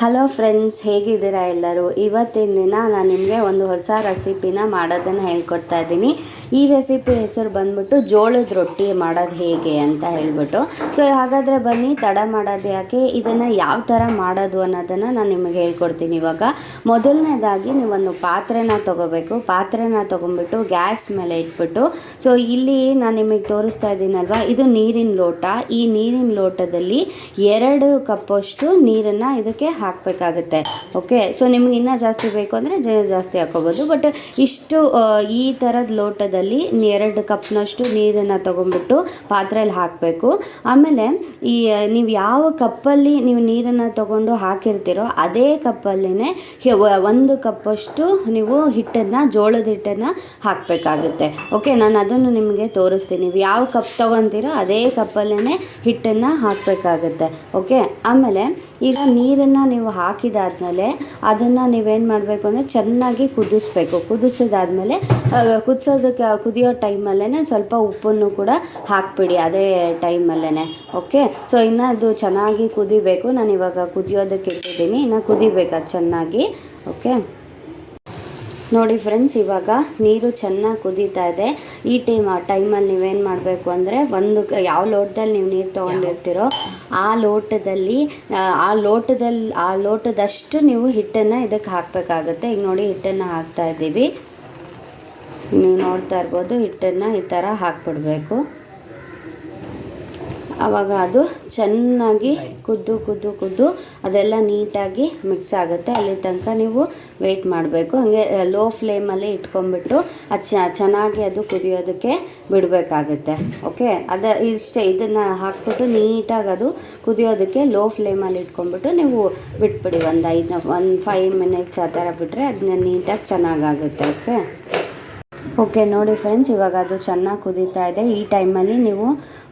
Hello friends ಹೇಗಿದ್ದೀರಾ ಎಲ್ಲರೂ? ಇವತ್ತಿನ ದಿನ ನಾನು ನಿಮಗೆ ಒಂದು ಹೊಸ ರೆಸಿಪಿನ ಮಾಡೋದನ್ನು ಹೇಳ್ಕೊಡ್ತಾ ಇದ್ದೀನಿ. ಈ ರೆಸಿಪಿ ಹೆಸರು ಬಂದ್ಬಿಟ್ಟು ಜೋಳದ ರೊಟ್ಟಿ ಮಾಡೋದು ಹೇಗೆ ಅಂತ ಹೇಳ್ಬಿಟ್ಟು. ಸೊ ಹಾಗಾದರೆ ಬನ್ನಿ, ತಡ ಮಾಡೋದು ಯಾಕೆ? ಇದನ್ನು ಯಾವ ಥರ ಮಾಡೋದು ಅನ್ನೋದನ್ನು ನಾನು ನಿಮಗೆ ಹೇಳ್ಕೊಡ್ತೀನಿ ಇವಾಗ. ಮೊದಲನೇದಾಗಿ ನೀವೊಂದು ಪಾತ್ರೆನ ತೊಗೋಬೇಕು. ಪಾತ್ರೆನ ತೊಗೊಂಡ್ಬಿಟ್ಟು ಗ್ಯಾಸ್ ಮೇಲೆ ಇಟ್ಬಿಟ್ಟು. ಸೊ ಇಲ್ಲಿ ನಾನು ನಿಮಗೆ ತೋರಿಸ್ತಾ ಇದ್ದೀನಲ್ವ? ಇದು ನೀರಿನ ಲೋಟ. ಈ ನೀರಿನ ಲೋಟದಲ್ಲಿ ಎರಡು ಕಪ್ಪಷ್ಟು ನೀರನ್ನು ಇದಕ್ಕೆ ಹಾಕಬೇಕಾಗುತ್ತೆ. ಓಕೆ ಸೊ ನಿಮ್ಗೆ ಇನ್ನೂ ಜಾಸ್ತಿ ಬೇಕು ಅಂದರೆ ಜಾಸ್ತಿ ಹಾಕೋಬೋದು ಬಟ್ ಇಷ್ಟು ಈ ಥರದ ಲೋಟದಲ್ಲಿ ಎರಡು ಕಪ್ನಷ್ಟು ನೀರನ್ನು ತೊಗೊಂಡ್ಬಿಟ್ಟು ಪಾತ್ರೆಯಲ್ಲಿ ಹಾಕಬೇಕು. ಆಮೇಲೆ ಈ, ನೀವು ಯಾವ ಕಪ್ಪಲ್ಲಿ ನೀವು ನೀರನ್ನು ತೊಗೊಂಡು ಹಾಕಿರ್ತೀರೋ ಅದೇ ಕಪ್ಪಲ್ಲಿನೇ ಒಂದು ಕಪ್ಪಷ್ಟು ನೀವು ಹಿಟ್ಟನ್ನು, ಜೋಳದ ಹಿಟ್ಟನ್ನು ಹಾಕಬೇಕಾಗುತ್ತೆ. ಓಕೆ, ನಾನು ಅದನ್ನು ನಿಮಗೆ ತೋರಿಸ್ತೀನಿ. ನೀವು ಯಾವ ಕಪ್ ತೊಗೊತೀರೋ ಅದೇ ಕಪ್ಪಲ್ಲೇ ಹಿಟ್ಟನ್ನು ಹಾಕಬೇಕಾಗುತ್ತೆ. ಓಕೆ, ಆಮೇಲೆ ಈಗ ನೀರನ್ನು ನೀವು ಹಾಕಿದಾದ್ಮೇಲೆ ಅದನ್ನು ನೀವೇನು ಮಾಡಬೇಕು ಅಂದರೆ ಚೆನ್ನಾಗಿ ಕುದಿಸ್ಬೇಕು. ಕುದಿಸಿದಾದ್ಮೇಲೆ ಕುದಿಸೋದಕ್ಕೆ ಕುದಿಯೋ ಟೈಮಲ್ಲೇ ಸ್ವಲ್ಪ ಉಪ್ಪನ್ನು ಕೂಡ ಹಾಕ್ಬಿಡಿ ಅದೇ ಟೈಮಲ್ಲೇ ಓಕೆ? ಸೊ ಇನ್ನು ಅದು ಚೆನ್ನಾಗಿ ಕುದಿಬೇಕು. ನಾನು ಇವಾಗ ಕುದಿಯೋದಕ್ಕೆ ಇಟ್ಟಿದ್ದೀನಿ. ಇನ್ನು ಕುದಿಬೇಕು ಅದು ಚೆನ್ನಾಗಿ ಓಕೆ? ನೋಡಿ ಫ್ರೆಂಡ್ಸ್ ಇವಾಗ ನೀರು ಚೆನ್ನಾಗಿ ಕುದೀತಾ ಇದೆ. ಈ ಟೈಮ್ ಆ ಟೈಮಲ್ಲಿ ನೀವೇನು ಮಾಡಬೇಕು ಅಂದರೆ ಒಂದು ಯಾವ ಲೋಟದಲ್ಲಿ ನೀವು ನೀರು ತೊಗೊಂಡಿರ್ತೀರೋ ಆ ಲೋಟದಲ್ಲಿ ಆ, ಲೋಟದಲ್ಲಿ ಆ ಲೋಟದಷ್ಟು ನೀವು ಹಿಟ್ಟನ್ನು ಇದಕ್ಕೆ ಹಾಕಬೇಕಾಗುತ್ತೆ. ಈಗ ನೋಡಿ ಹಿಟ್ಟನ್ನು ಹಾಕ್ತಾ ಇದ್ದೀವಿ. ನೀವು ನೋಡ್ತಾ ಇರ್ಬೋದು, ಹಿಟ್ಟನ್ನು ಈ ಥರ ಹಾಕ್ಬಿಡ್ಬೇಕು. ಆವಾಗ ಅದು ಚೆನ್ನಾಗಿ ಕುದ್ದು ಕುದ್ದು ಕುದ್ದು ಅದೆಲ್ಲ ನೀಟಾಗಿ ಮಿಕ್ಸ್ ಆಗುತ್ತೆ. ಅಲ್ಲಿ ತನಕ ನೀವು ವೆಯ್ಟ್ ಮಾಡಬೇಕು. ಹಾಗೆ ಲೋ ಫ್ಲೇಮಲ್ಲಿ ಇಟ್ಕೊಂಡ್ಬಿಟ್ಟು ಅದು ಚೆನ್ನಾಗಿ ಅದು ಕುದಿಯೋದಕ್ಕೆ ಬಿಡಬೇಕಾಗುತ್ತೆ. ಓಕೆ ಅದ, ಇಷ್ಟೇ, ಇದನ್ನು ಹಾಕ್ಬಿಟ್ಟು ನೀಟಾಗಿ ಅದು ಕುದಿಯೋದಕ್ಕೆ ಲೋ ಫ್ಲೇಮಲ್ಲಿ ಇಟ್ಕೊಂಡ್ಬಿಟ್ಟು ನೀವು ಬಿಟ್ಬಿಡಿ. ಒಂದು ಐದು, ಒಂದು ಫೈವ್ ಮಿನಿಟ್ಸ್ ಆ ಥರ ಬಿಟ್ಟರೆ ಅದನ್ನ ನೀಟಾಗಿ ಚೆನ್ನಾಗಾಗುತ್ತೆ. ಓಕೆ ಓಕೆ ನೋಡಿ ಫ್ರೆಂಡ್ಸ್ ಇವಾಗ ಅದು ಚೆನ್ನಾಗಿ ಕುದೀತಾ ಇದೆ. ಈ ಟೈಮಲ್ಲಿ ನೀವು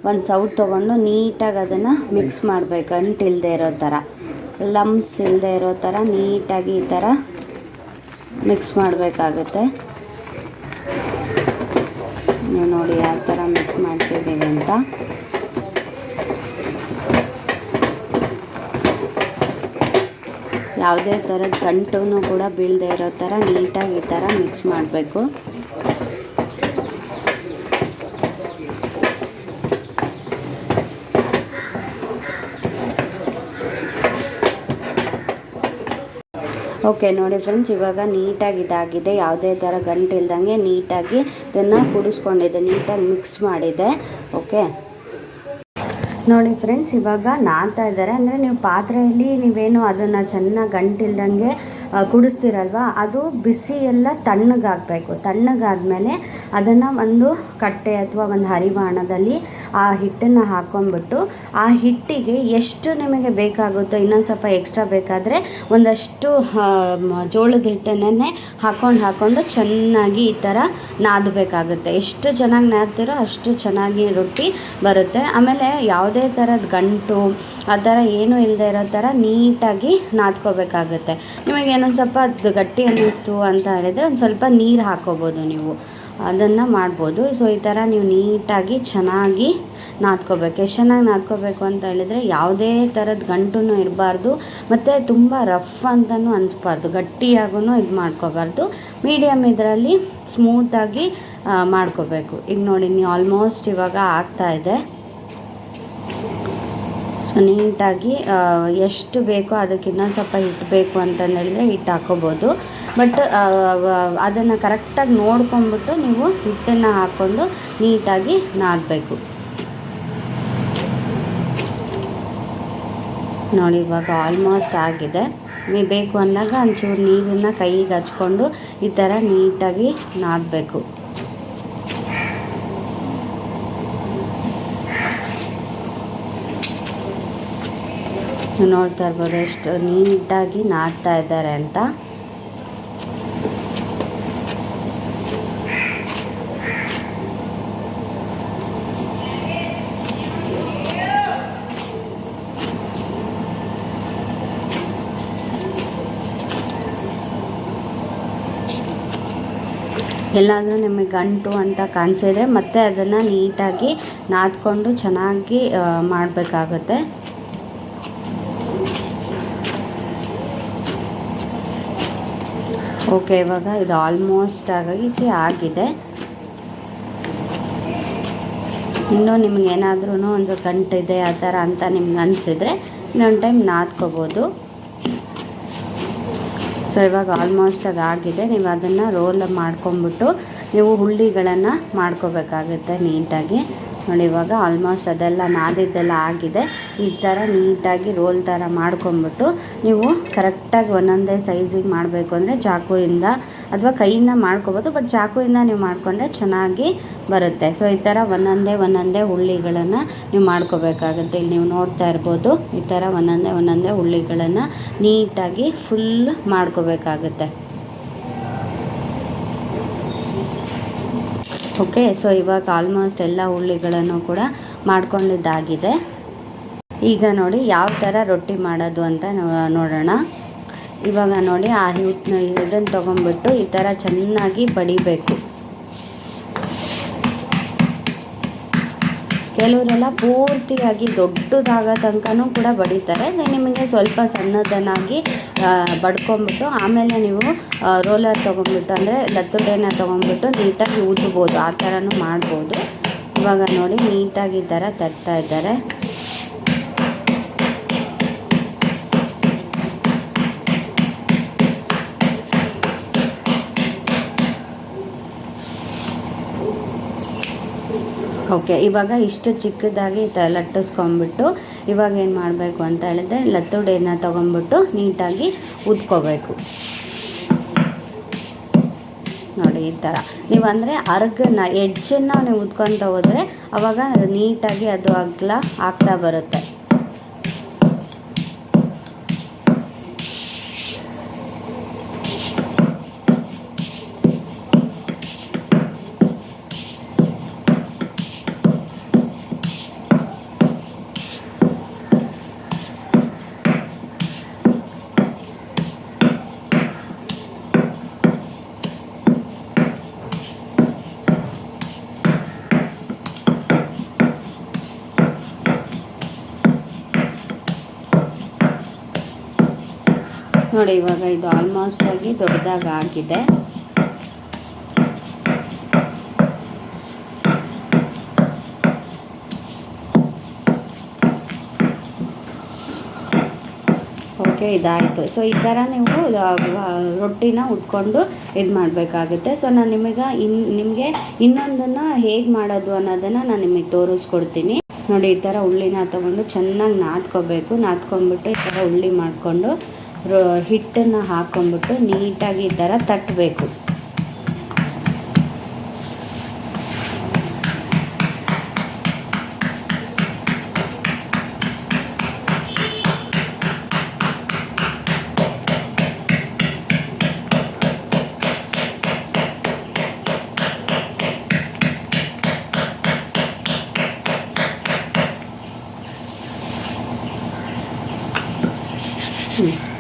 ಒಂದು ಸೌಟ್ ತೊಗೊಂಡು ನೀಟಾಗಿ ಅದನ್ನು ಮಿಕ್ಸ್ ಮಾಡಬೇಕು ಅಂಟಿಲ್ದೇ ಇರೋ ಥರ ಲಮ್ಸ್ ಇಲ್ಲದೆ ಇರೋ ಥರ ನೀಟಾಗಿ ಈ ಥರ ಮಿಕ್ಸ್ ಮಾಡಬೇಕಾಗುತ್ತೆ. ನೀವು ನೋಡಿ ಯಾವ ಥರ ಮಿಕ್ಸ್ ಮಾಡ್ತಿದ್ದೀವಿ ಅಂತ. ಯಾವುದೇ ಥರದ ಗಂಟು ಕೂಡ ಬೀಳದೆ ಇರೋ ಥರ ನೀಟಾಗಿ ಈ ಥರ ಮಿಕ್ಸ್ ಮಾಡಬೇಕು. ಓಕೆ, ನೋಡಿ ಫ್ರೆಂಡ್ಸ್ ಇವಾಗ ನೀಟಾಗಿ ಇದಾಗಿದೆ. ಯಾವುದೇ ಥರ ಗಂಟು ಇಲ್ದಂಗೆ ನೀಟಾಗಿ ಇದನ್ನು ಕುಡಿಸ್ಕೊಂಡಿದ್ದೆ ನೀಟಾಗಿ ಮಿಕ್ಸ್ ಮಾಡಿದೆ. ಓಕೆ? ನೋಡಿ ಫ್ರೆಂಡ್ಸ್ ಇವಾಗ ನಾದ್ತಾ ಇದ್ದಾರೆ. ಅಂದರೆ ನೀವು ಪಾತ್ರೆಯಲ್ಲಿ ನೀವೇನು ಅದನ್ನು ಚೆನ್ನಾಗಿ ಗಂಟಿಲ್ದಂಗೆ ಕುಡಿಸ್ತೀರಲ್ವ? ಅದು ಬಿಸಿ ಎಲ್ಲ ತಣ್ಣಗಾಗಬೇಕು. ತಣ್ಣಗಾದ್ಮೇಲೆ ಅದನ್ನು ಒಂದು ಕಟ್ಟೆ ಅಥವಾ ಒಂದು ಹರಿವಾಣದಲ್ಲಿ ಆ ಹಿಟ್ಟನ್ನು ಹಾಕ್ಕೊಂಡ್ಬಿಟ್ಟು ಆ ಹಿಟ್ಟಿಗೆ ಎಷ್ಟು ನಿಮಗೆ ಬೇಕಾಗುತ್ತೋ ಇನ್ನೊಂದು ಸ್ವಲ್ಪ ಎಕ್ಸ್ಟ್ರಾ ಬೇಕಾದರೆ ಒಂದಷ್ಟು ಜೋಳದ ಹಿಟ್ಟನ್ನೇ ಹಾಕ್ಕೊಂಡು ಹಾಕ್ಕೊಂಡು ಚೆನ್ನಾಗಿ ಈ ಥರ ನಾದಬೇಕಾಗುತ್ತೆ. ಎಷ್ಟು ಚೆನ್ನಾಗಿ ನಾದ್ತೀರೋ ಅಷ್ಟು ಚೆನ್ನಾಗಿ ರೊಟ್ಟಿ ಬರುತ್ತೆ. ಆಮೇಲೆ ಯಾವುದೇ ಥರದ ಗಂಟು, ಆ ಥರ ಏನೂ ಇಲ್ಲದೆ ಇರೋ ಥರ ನೀಟಾಗಿ ನಾದ್ಕೋಬೇಕಾಗುತ್ತೆ. ನಿಮಗೆ ಏನೊಂದು ಸ್ವಲ್ಪ ಗಟ್ಟಿ ಅನ್ನಿಸ್ತು ಅಂತ ಹೇಳಿದರೆ ಒಂದು ಸ್ವಲ್ಪ ನೀರು ಹಾಕ್ಕೋಬೋದು ನೀವು. ಅದನ್ನು ಮಾಡ್ಬೋದು. ಸೊ ಈ ಥರ ನೀವು ನೀಟಾಗಿ ಚೆನ್ನಾಗಿ ನಾದ್ಕೋಬೇಕು. ಎಷ್ಟು ಚೆನ್ನಾಗಿ ನಾದ್ಕೋಬೇಕು ಅಂತ ಹೇಳಿದರೆ ಯಾವುದೇ ಥರದ ಗಂಟು ಇರಬಾರ್ದು, ಮತ್ತು ತುಂಬ ರಫ್ ಅಂತಲೂ ಅನಿಸ್ಬಾರ್ದು. ಗಟ್ಟಿಯಾಗೂ ಇದು ಮಾಡ್ಕೋಬಾರ್ದು. ಮೀಡಿಯಮ್ ಇದರಲ್ಲಿ ಸ್ಮೂತಾಗಿ ಮಾಡ್ಕೋಬೇಕು. ಈಗ ನೋಡಿ ನೀವು ಆಲ್ಮೋಸ್ಟ್ ಇವಾಗ ಆಗ್ತಾ ಇದೆ. ಸೊ ನೀಟಾಗಿ ಎಷ್ಟು ಬೇಕೋ ಅದಕ್ಕೆ ಇನ್ನೊಂದು ಸ್ವಲ್ಪ ಹಿಟ್ಟು ಬೇಕು ಅಂತಂದೇಳಿದ್ರೆ ಹಿಟ್ಟು ಹಾಕೋಬೋದು. ಬಟ್ ಅದನ್ನು ಕರೆಕ್ಟಾಗಿ ನೋಡ್ಕೊಂಬಿಟ್ಟು ನೀವು ಹಿಟ್ಟನ್ನು ಹಾಕ್ಕೊಂಡು ನೀಟಾಗಿ ನಾದಬೇಕು. ನೋಡಿ, ಇವಾಗ ಆಲ್ಮೋಸ್ಟ್ ಆಗಿದೆ. ನೀವು ಬೇಕು ಅಂದಾಗ ಒಂಚೂರು ನೀರನ್ನು ಕೈಗೆ ಹಚ್ಕೊಂಡು ಈ ಥರ ನೀಟಾಗಿ ನಾದಬೇಕು. ನೋಡ್ತಾ ಇರ್ಬೋದು, ಎಷ್ಟು ನೀಟಾಗಿ ನಾದ್ತಾ ಇದ್ದಾರೆ ಅಂತ. ಎಲ್ಲಾದರೂ ನಿಮಗೆ ಗಂಟು ಅಂತ ಕಾಣಿಸಿದ್ರೆ ಮತ್ತೆ ಅದನ್ನು ನೀಟಾಗಿ ನಾದ್ಕೊಂಡು ಚೆನ್ನಾಗಿ ಮಾಡಬೇಕಾಗುತ್ತೆ. ಓಕೆ, ಇವಾಗ ಇದು ಆಲ್ಮೋಸ್ಟ್ ಆಗಿ ಆಗಿದೆ. ಇನ್ನೂ ನಿಮ್ಗೆ ಏನಾದ್ರೂ ಒಂದು ಗಂಟಿದೆ ಆ ಥರ ಅಂತ ನಿಮ್ಗೆ ಅನಿಸಿದ್ರೆ ಇನ್ನೊಂದು ಟೈಮ್ ನಾದ್ಕೋಬೋದು. ಸೊ, ಇವಾಗ ಆಲ್ಮೋಸ್ಟ್ ಅದಾಗಿದೆ. ನೀವು ಅದನ್ನು ರೋಲ್ ಮಾಡ್ಕೊಂಬಿಟ್ಟು ನೀವು ಹುಳ್ಳಿಗಳನ್ನು ಮಾಡ್ಕೋಬೇಕಾಗುತ್ತೆ ನೀಟಾಗಿ. ನೋಡಿ, ಇವಾಗ ಆಲ್ಮೋಸ್ಟ್ ಅದೆಲ್ಲ ನಾದಿದ್ದೆಲ್ಲ ಆಗಿದೆ. ಈ ಥರ ನೀಟಾಗಿ ರೋಲ್ ಥರ ಮಾಡ್ಕೊಂಬಿಟ್ಟು ನೀವು ಕರೆಕ್ಟಾಗಿ ಒಂದೊಂದೇ ಸೈಜಿಗೆ ಮಾಡಬೇಕು ಅಂದರೆ ಚಾಕುಯಿಂದ ಅಥವಾ ಕೈಯಿಂದ ಮಾಡ್ಕೋಬೋದು ಬಟ್ ಚಾಕುವಿಂದ ನೀವು ಮಾಡಿಕೊಂಡ್ರೆ ಚೆನ್ನಾಗಿ ಬರುತ್ತೆ. ಸೊ ಈ ಥರ ಒಂದೊಂದೇ ಒಂದೊಂದೇ ಹುಳ್ಳಿಗಳನ್ನು ನೀವು ಮಾಡ್ಕೋಬೇಕಾಗುತ್ತೆ. ಇಲ್ಲಿ ನೀವು ನೋಡ್ತಾ ಇರ್ಬೋದು, ಈ ಥರ ಒಂದೊಂದೇ ಒಂದೊಂದೇ ಹುಳ್ಳಿಗಳನ್ನು ನೀಟಾಗಿ ಫುಲ್ ಮಾಡ್ಕೋಬೇಕಾಗುತ್ತೆ. ಓಕೆ ಸೊ ಇವಾಗ ಆಲ್ಮೋಸ್ಟ್ ಎಲ್ಲ ಹುಳ್ಳಿಗಳನ್ನು ಕೂಡ ಮಾಡ್ಕೊಂಡಿದ್ದಾಗಿದೆ. ಈಗ ನೋಡಿ, ಯಾವ ಥರ ರೊಟ್ಟಿ ಮಾಡೋದು ಅಂತ ನೋಡೋಣ. ಇವಾಗ ನೋಡಿ ಆ ಹಿಟ್ಟನ್ನ ಇದನ್ನು ತೊಗೊಂಡ್ಬಿಟ್ಟು ಈ ಥರ ಚೆನ್ನಾಗಿ ಬಡಿಬೇಕು. ಕೆಲವರೆಲ್ಲ ಪೂರ್ತಿಯಾಗಿ ದೊಡ್ಡದಾಗೋ ತನಕನೂ ಕೂಡ ಬಡಿತಾರೆ. ನಿಮಗೆ ಸ್ವಲ್ಪ ಸಣ್ಣದನ್ನಾಗಿ ಬಡ್ಕೊಂಬಿಟ್ಟು ಆಮೇಲೆ ನೀವು ರೋಲರ್ ತೊಗೊಂಬಿಟ್ಟು ಅಂದರೆ ಲತ್ತುಡೆನ ತೊಗೊಂಬಿಟ್ಟು ನೀಟಾಗಿ ಊದ್ಬೋದು. ಆ ಥರನೂ ಮಾಡ್ಬೋದು. ಇವಾಗ ನೋಡಿ ನೀಟಾಗಿ ಈ ಥರ ತರ್ತಾ ಇದ್ದಾರೆ. ಓಕೆ, ಇವಾಗ ಇಷ್ಟು ಚಿಕ್ಕದಾಗಿ ತ ಲಟ್ಟಿಸ್ಕೊಂಬಿಟ್ಟು ಇವಾಗ ಏನು ಮಾಡಬೇಕು ಅಂತ ಹೇಳಿದ್ರೆ ಲತ್ತುಡೆನ ತೊಗೊಂಬಿಟ್ಟು ನೀಟಾಗಿ ಉದ್ಕೋಬೇಕು. ನೋಡಿ, ಈ ಥರ. ನೀವು ಅಂದರೆ ಅರ್ಗನ್ನ ಎಡ್ಜನ್ನು ನೀವು ಉದ್ಕೊತ ಹೋದರೆ ಅವಾಗ ನೀಟಾಗಿ ಅದು ಅಗ್ಲ ಆಗ್ತಾ ಬರುತ್ತೆ. ನೋಡಿ, ಇವಾಗ ಇದು ಆಲ್ಮೋಸ್ಟ್ ಆಗಿ ದೊಡ್ಡದಾಗಿ ಆಗಿದೆ ಓಕೆ ಇದಾಯಿತು. ಸೊ ಈ ಥರ ನೀವು ರೊಟ್ಟಿನ ಉಟ್ಕೊಂಡು ಇದು ಮಾಡಬೇಕಾಗುತ್ತೆ. ಸೊ ನಾನು ನಿಮಗೆ ಇನ್, ನಿಮಗೆ ಇನ್ನೊಂದನ್ನು ಹೇಗೆ ಮಾಡೋದು ಅನ್ನೋದನ್ನು ನಾನು ನಿಮಗೆ ತೋರಿಸ್ಕೊಡ್ತೀನಿ. ನೋಡಿ, ಈ ಥರ ಉಳ್ಳಿನ ತೊಗೊಂಡು ಚೆನ್ನಾಗಿ ನಾದ್ಕೋಬೇಕು. ನಾದ್ಕೊಂಡ್ಬಿಟ್ಟು ಈ ಥರ ಉಳ್ಳಿ ಮಾಡಿಕೊಂಡು ಹಿಟ್ಟನ್ನು ಹಾಕೊಂಡ್ಬಿಟ್ಟು ನೀಟಾಗಿ ಈ ಥರ ತಟ್ಟಬೇಕು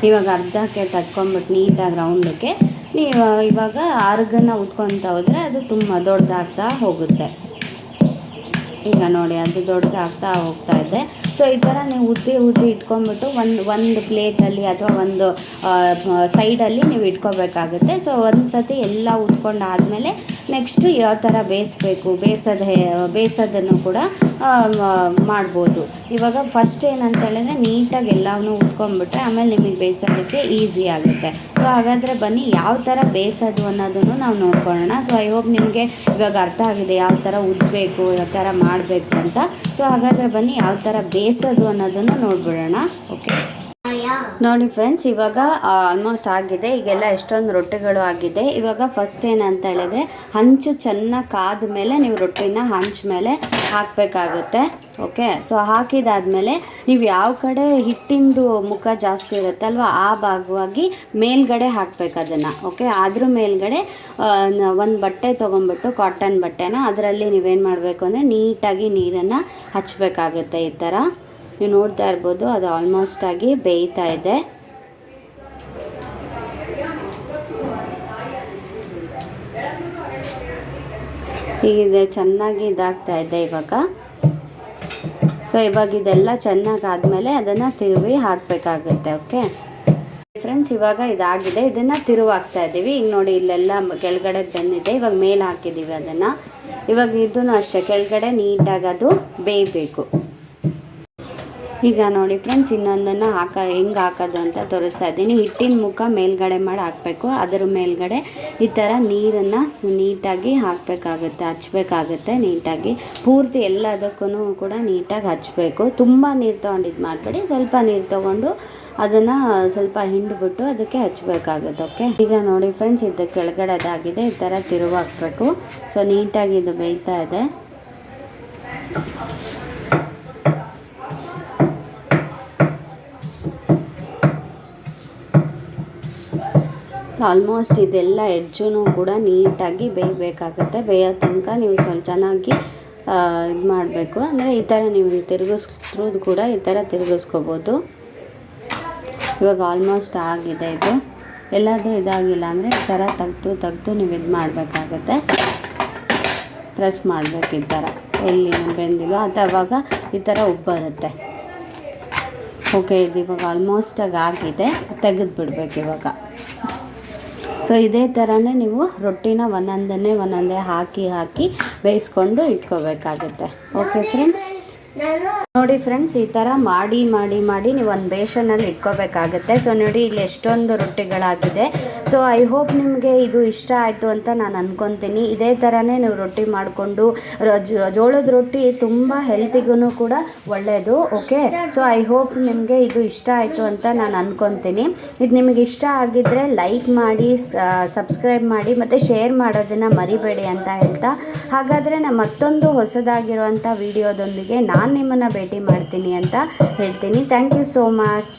ಇವಾಗ ಅರ್ಧಕ್ಕೆ ತಟ್ಕೊಂಬಿಟ್ಟು ನೀಟಾಗಿ ರೌಂಡಕ್ಕೆ ನೀವು ಇವಾಗ ಅರ್ಗನ್ನ ಉತ್ಕೊತ ಹೋದರೆ ಅದು ತುಂಬ ದೊಡ್ಡದಾಗ್ತಾ ಹೋಗುತ್ತೆ. ಈಗ ನೋಡಿ, ಅದು ದೊಡ್ಡದಾಗ್ತಾ ಹೋಗ್ತಾ ಇದೆ. ಸೊ ಈ ಥರ ನೀವು ಉದ್ದಿ ಉದ್ದಿ ಇಟ್ಕೊಂಡ್ಬಿಟ್ಟು ಒಂದು ಒಂದು ಪ್ಲೇಟಲ್ಲಿ ಅಥವಾ ಒಂದು ಸೈಡಲ್ಲಿ ನೀವು ಇಟ್ಕೋಬೇಕಾಗುತ್ತೆ. ಸೊ ಒಂದು ಸತಿ ಎಲ್ಲ ಉದ್ಕೊಂಡಾದಮೇಲೆ ನೆಕ್ಸ್ಟು ಯಾವ ಥರ ಬೇಯಿಸ್ಬೇಕು, ಬೇಯಿಸೋದು ಹೇ, ಬೇಯಿಸೋದನ್ನು ಕೂಡ ಮಾಡ್ಬೋದು. ಇವಾಗ ಫಸ್ಟ್ ಏನಂತ ಹೇಳಿದ್ರೆ ನೀಟಾಗಿ ಎಲ್ಲವನ್ನೂ ಉದ್ಕೊಂಬಿಟ್ರೆ ಆಮೇಲೆ ನಿಮಗೆ ಬೇಯಿಸೋದಕ್ಕೆ ಈಸಿ ಆಗುತ್ತೆ. ಸೊ ಹಾಗಾದರೆ ಬನ್ನಿ, ಯಾವ ಥರ ಬೇಯಿಸೋದು ಅನ್ನೋದನ್ನು ನಾವು ನೋಡ್ಕೊಳ್ಳೋಣ. ಸೊ ಐ ಹೋಪ್ ನಿಮಗೆ ಇವಾಗ ಅರ್ಥ ಆಗಿದೆ ಯಾವ ಥರ ಉದ್ಬೇಕು, ಯಾವ ಥರ ಮಾಡಬೇಕು ಅಂತ. ಸೊ ಹಾಗಾದರೆ ಬನ್ನಿ, ಯಾವ ಥರ ಬೇಯಿಸೋದು ಅನ್ನೋದನ್ನು ನೋಡ್ಬಿಡೋಣ. ಓಕೆ ನೋಡಿ ಫ್ರೆಂಡ್ಸ್ ಇವಾಗ ಆಲ್ಮೋಸ್ಟ್ ಆಗಿದೆ. ಈಗೆಲ್ಲ ಎಷ್ಟೊಂದು ರೊಟ್ಟಿಗಳು ಆಗಿದೆ. ಇವಾಗ ಫಸ್ಟ್ ಏನಂತ ಹೇಳಿದ್ರೆ, ಹಂಚು ಚೆನ್ನಾಗಿ ಕಾದ ಮೇಲೆ ನೀವು ರೊಟ್ಟಿನ ಹಂಚ ಮೇಲೆ ಹಾಕಬೇಕಾಗುತ್ತೆ. ಓಕೆ ಸೊ ಹಾಕಿದಾದ್ಮೇಲೆ ನೀವು ಯಾವ ಕಡೆ ಹಿಟ್ಟಿಂದು ಮುಖ ಜಾಸ್ತಿ ಇರುತ್ತಲ್ವ ಆ ಭಾಗವಾಗಿ ಮೇಲ್ಗಡೆ ಹಾಕ್ಬೇಕು ಅದನ್ನು. ಓಕೆ ಅದ್ರ ಮೇಲ್ಗಡೆ ಒಂದು ಬಟ್ಟೆ ತೊಗೊಂಬಿಟ್ಟು ಕಾಟನ್ ಬಟ್ಟೆನ, ಅದರಲ್ಲಿ ನೀವೇನು ಮಾಡಬೇಕು ಅಂದರೆ ನೀಟಾಗಿ ನೀರನ್ನು ಹಚ್ಚಬೇಕಾಗುತ್ತೆ ಈ ಥರ ನೀವು ನೋಡ್ತಾ ಇರ್ಬೋದು, ಅದು ಆಲ್ಮೋಸ್ಟ್ ಆಗಿ ಬೇಯ್ತಾ ಇದೆ. ಹೀಗಿದೆ ಚೆನ್ನಾಗಿ ಇದಾಗ್ತಾ ಇದೆ ಇವಾಗ. ಸೊ ಇವಾಗ ಇದೆಲ್ಲ ಚೆನ್ನಾಗಿ ಆದಮೇಲೆ ಅದನ್ನು ತಿರುವಿ ಹಾಕಬೇಕಾಗುತ್ತೆ ಓಕೆ ಫ್ರೆಂಡ್ಸ್ ಇವಾಗ ಇದಾಗಿದೆ. ಇದನ್ನು ತಿರುವು ಹಾಕ್ತಾ ಇದ್ದೀವಿ ಈಗ ನೋಡಿ, ಇಲ್ಲೆಲ್ಲ ಕೆಳಗಡೆ ಬೆಂದಿದೆ. ಇವಾಗ ಮೇಲೆ ಹಾಕಿದ್ದೀವಿ ಅದನ್ನು. ಇವಾಗ ಇದನ್ನು ಅಷ್ಟೇ. ಕೆಳಗಡೆ ನೀಟಾಗಿ ಅದು ಬೇಯಬೇಕು. ಈಗ ನೋಡಿ ಫ್ರೆಂಡ್ಸ್, ಇನ್ನೊಂದನ್ನು ಹಾಕ, ಹೆಂಗೆ ಹಾಕೋದು ಅಂತ ತೋರಿಸ್ತಾ ಇದ್ದೀನಿ. ಹಿಟ್ಟಿನ ಮುಖ ಮೇಲ್ಗಡೆ ಮಾಡಿ ಹಾಕಬೇಕು. ಅದರ ಮೇಲ್ಗಡೆ ಈ ಥರ ನೀರನ್ನು ನೀಟಾಗಿ ಹಾಕಬೇಕಾಗುತ್ತೆ ಹಚ್ಚಬೇಕಾಗುತ್ತೆ ನೀಟಾಗಿ. ಪೂರ್ತಿ ಎಲ್ಲದಕ್ಕೂ ಕೂಡ ನೀಟಾಗಿ ಹಚ್ಚಬೇಕು ತುಂಬ ನೀರು ತೊಗೊಂಡು ಇದು ಮಾಡಬೇಡಿ. ಸ್ವಲ್ಪ ನೀರು ತೊಗೊಂಡು ಅದನ್ನು ಸ್ವಲ್ಪ ಹಿಂಡ್ಬಿಟ್ಟು ಅದಕ್ಕೆ ಹಚ್ಚಬೇಕಾಗುತ್ತೆ ಓಕೆ? ಈಗ ನೋಡಿ ಫ್ರೆಂಡ್ಸ್, ಇದು ಕೆಳಗಡೆ ಅದಾಗಿದೆ ಈ ಥರ ತಿರುವು ಹಾಕಬೇಕು ಸೊ, ನೀಟಾಗಿ ಇದು ಬೇಯ್ತಾ ಇದೆ. ಆಲ್ಮೋಸ್ಟ್ ಇದೆಲ್ಲ ಎಡ್ಜೂ ಕೂಡ ನೀಟಾಗಿ ಬೇಯಬೇಕಾಗುತ್ತೆ. ಬೇಯೋ ತನಕ ನೀವು ಸ್ವಲ್ಪ ಚೆನ್ನಾಗಿ ಇದು ಮಾಡಬೇಕು. ಅಂದರೆ ಈ ಥರ ನೀವು ತಿರುಗಿಸ್ದ್ರೂ ಕೂಡ ಈ ಥರ ತಿರುಗಿಸ್ಕೋಬೋದು. ಇವಾಗ ಆಲ್ಮೋಸ್ಟ್ ಆಗಿದೆ ಇದು. ಎಲ್ಲಾದರೂ ಇದಾಗಿಲ್ಲ ಅಂದರೆ ಈ ಥರ ತೆಗ್ದು ತೆಗ್ದು ನೀವು ಇದು ಮಾಡಬೇಕಾಗತ್ತೆ. ಪ್ರೆಸ್ ಮಾಡಬೇಕು ಈ ಥರ ಎಲ್ಲಿ ಬೆಂದಿಲ್ಲೋ ಅದು ಅವಾಗ ಈ ಥರ ಉಪ್ಪು ಬರುತ್ತೆ. ಓಕೆ ಇದು ಇವಾಗ ಆಲ್ಮೋಸ್ಟಾಗಿ ಆಗಿದೆ. ತೆಗೆದು ಬಿಡ್ಬೇಕು ಇವಾಗ. ಸೊ ಇದೇ ಥರನೇ ನೀವು ರೊಟ್ಟಿನ ಒಂದೊಂದನ್ನೇ ಒಂದೊಂದೇ ಹಾಕಿ ಹಾಕಿ ಬೇಯಿಸ್ಕೊಂಡು ಇಟ್ಕೋಬೇಕಾಗುತ್ತೆ. ಓಕೆ ಫ್ರೆಂಡ್ಸ್ ನೋಡಿ ಫ್ರೆಂಡ್ಸ್, ಈ ಥರ ಮಾಡಿ ಮಾಡಿ ಮಾಡಿ ನೀವು ಒಂದು ಬೇಷನಲ್ಲಿ ಇಟ್ಕೋಬೇಕಾಗುತ್ತೆ. ಸೊ ನೋಡಿ, ಇಲ್ಲಿ ಎಷ್ಟೊಂದು ರೊಟ್ಟಿಗಳಾಗಿದೆ. ಸೊ ಐ ಹೋಪ್ ನಿಮಗೆ ಇದು ಇಷ್ಟ ಆಯಿತು ಅಂತ ನಾನು ಅಂದ್ಕೊತೀನಿ ಇದೇ ಥರನೇ ನೀವು ರೊಟ್ಟಿ ಮಾಡಿಕೊಂಡು ಜೋಳದ ರೊಟ್ಟಿ ತುಂಬ ಹೆಲ್ತಿಗೂ ಕೂಡ ಒಳ್ಳೆಯದು ಓಕೆ ಸೊ ಐ ಹೋಪ್ ನಿಮಗೆ ಇದು ಇಷ್ಟ ಆಯಿತು ಅಂತ ನಾನು ಅಂದ್ಕೊತೀನಿ ಇದು ನಿಮಗೆ ಇಷ್ಟ ಆಗಿದ್ದರೆ ಲೈಕ್ ಮಾಡಿ ಸಬ್ಸ್ಕ್ರೈಬ್ ಮಾಡಿ, ಮತ್ತು ಶೇರ್ ಮಾಡೋದನ್ನು ಮರಿಬೇಡಿ ಅಂತ ಹೇಳ್ತಾ. ಹಾಗಾದರೆ ನಾನು ಮತ್ತೊಂದು ಹೊಸದಾಗಿರುವಂಥ ವಿಡಿಯೋದೊಂದಿಗೆ ನಾನು ನಿಮ್ಮನ್ನು ಭೇಟಿ ಮಾಡ್ತೀನಿ ಅಂತ ಹೇಳ್ತೀನಿ. Thank you so much